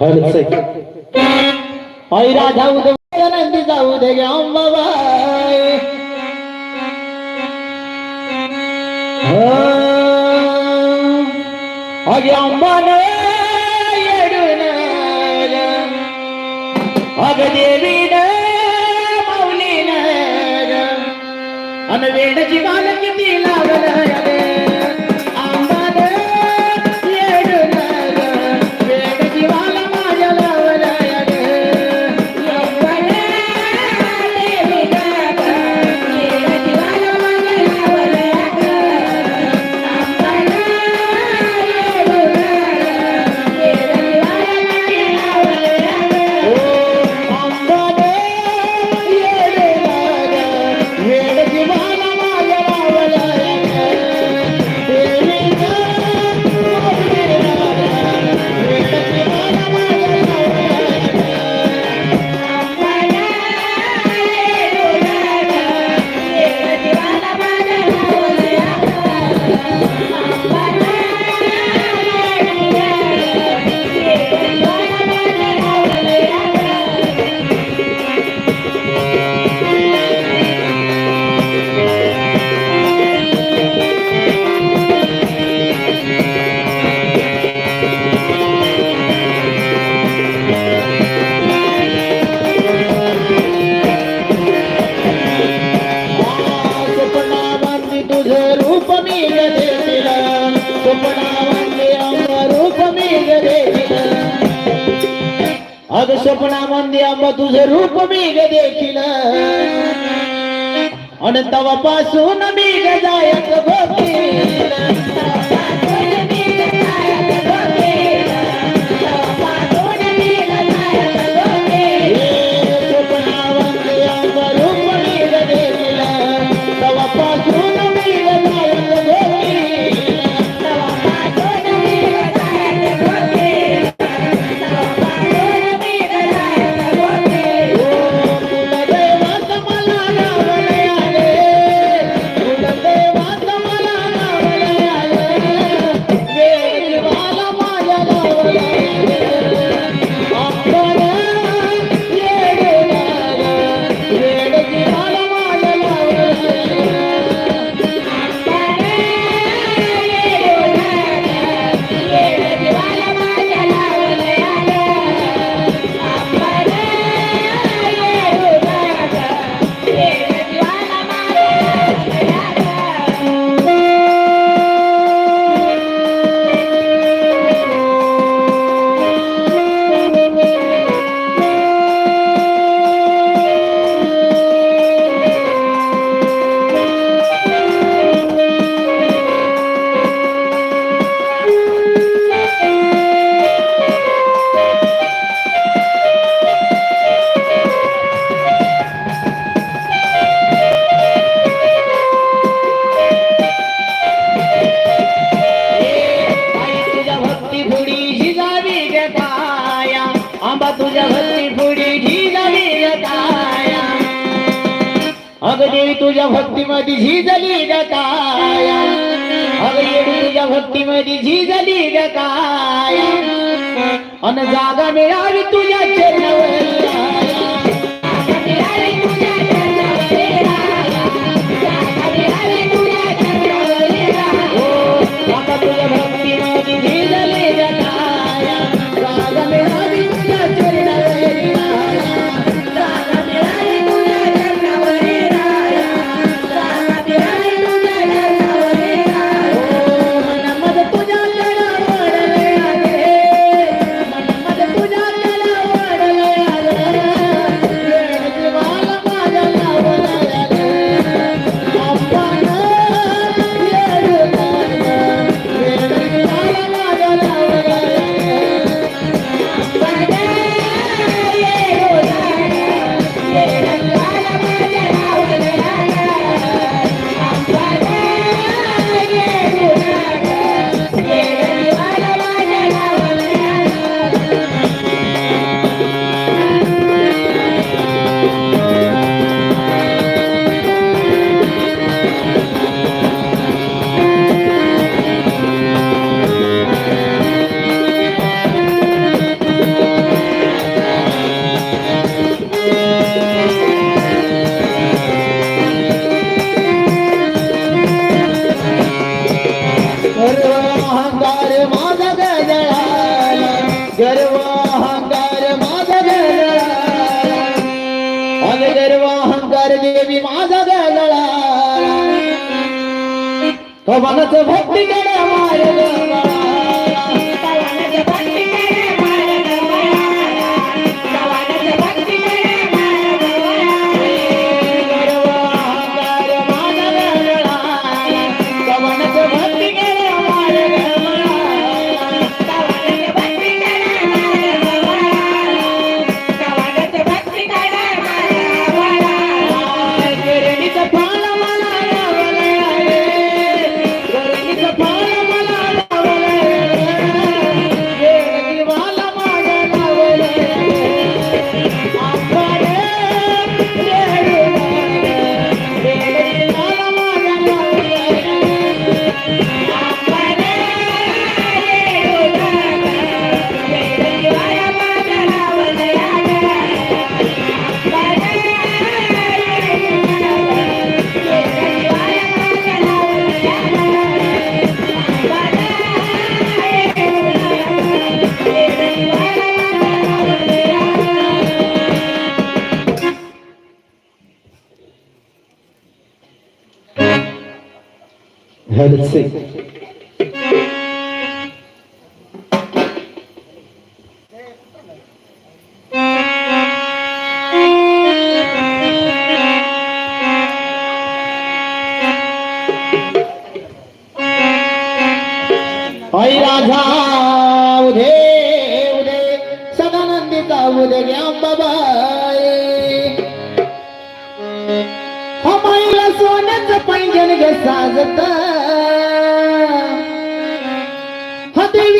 हळद आई राधा उद्या नंदी जाऊ दे गे अंबाबाई अगे अंबान येडून अग देवीन माऊलीन अन वेडची तुझे रूप मी गदेशील अनंतवापासून मी ग जायक तुझ्या भक्तीमध्ये झिजली गताया अग देवी तुझ्या भक्तीमध्ये झी झाली गताया अन जागा मिळावी तुझ्या चरणावर. ও বানাতে ভক্তি করে আমায় headed sick.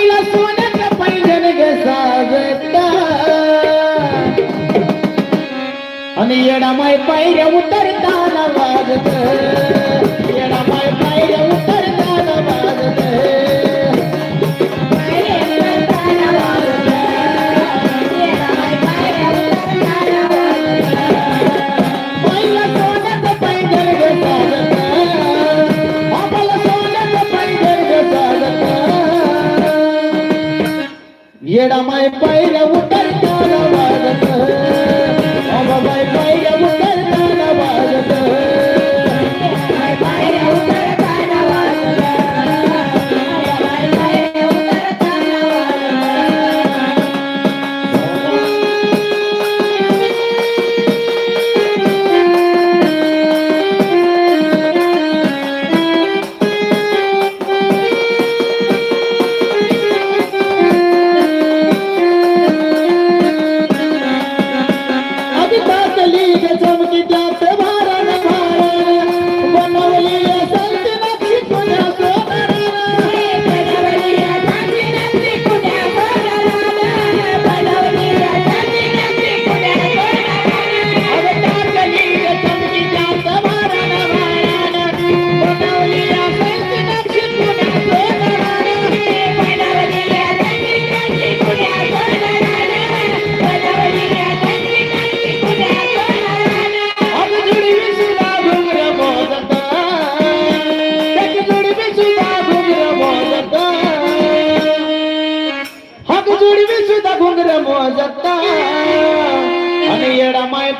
तिला सोन्याचा पैठण घसा आणि येडा माय पायऱ्या उतरताना वाजत. येडा माय पायऱ्या ఎడమై పైన ఉత్తర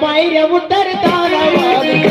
పైర ఉత్తరు తారా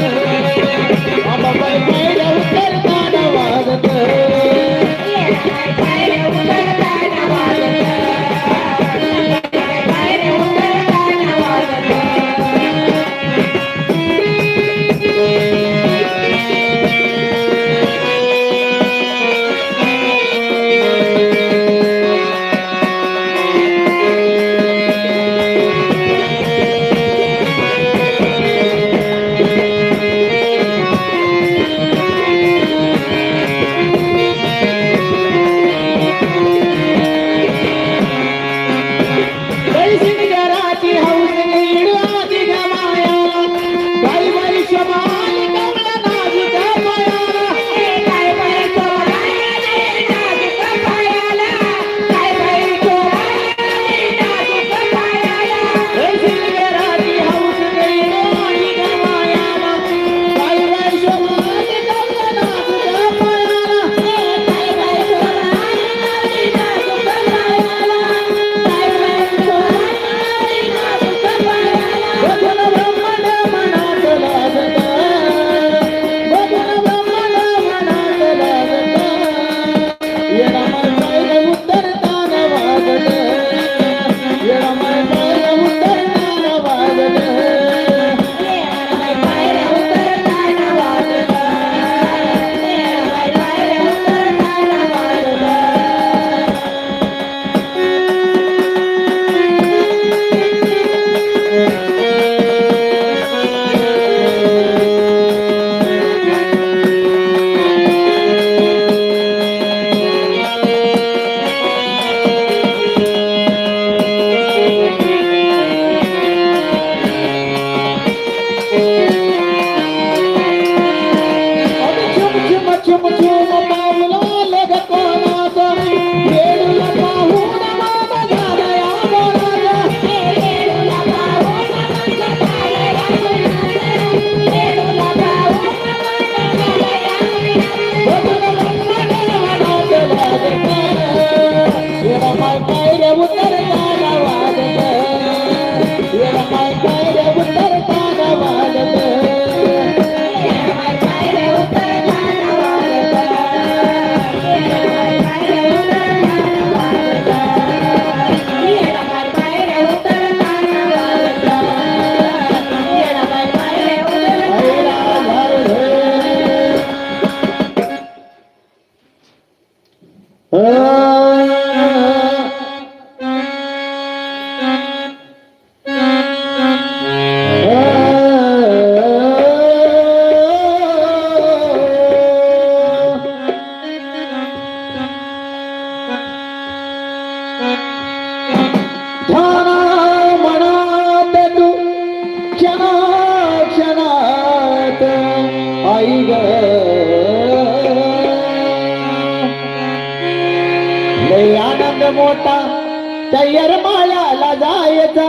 जायचा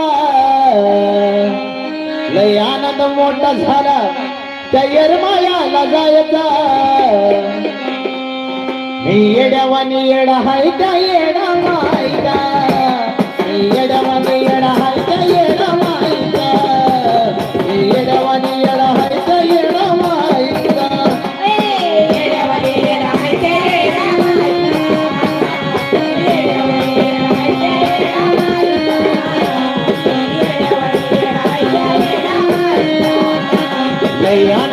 लय आनंद मोठा झाला. त्या मायाला जायचा. मी येड्यावानी येडा हाय त्या येडा मायका मी येड्यावानी येडा हाय Yeah.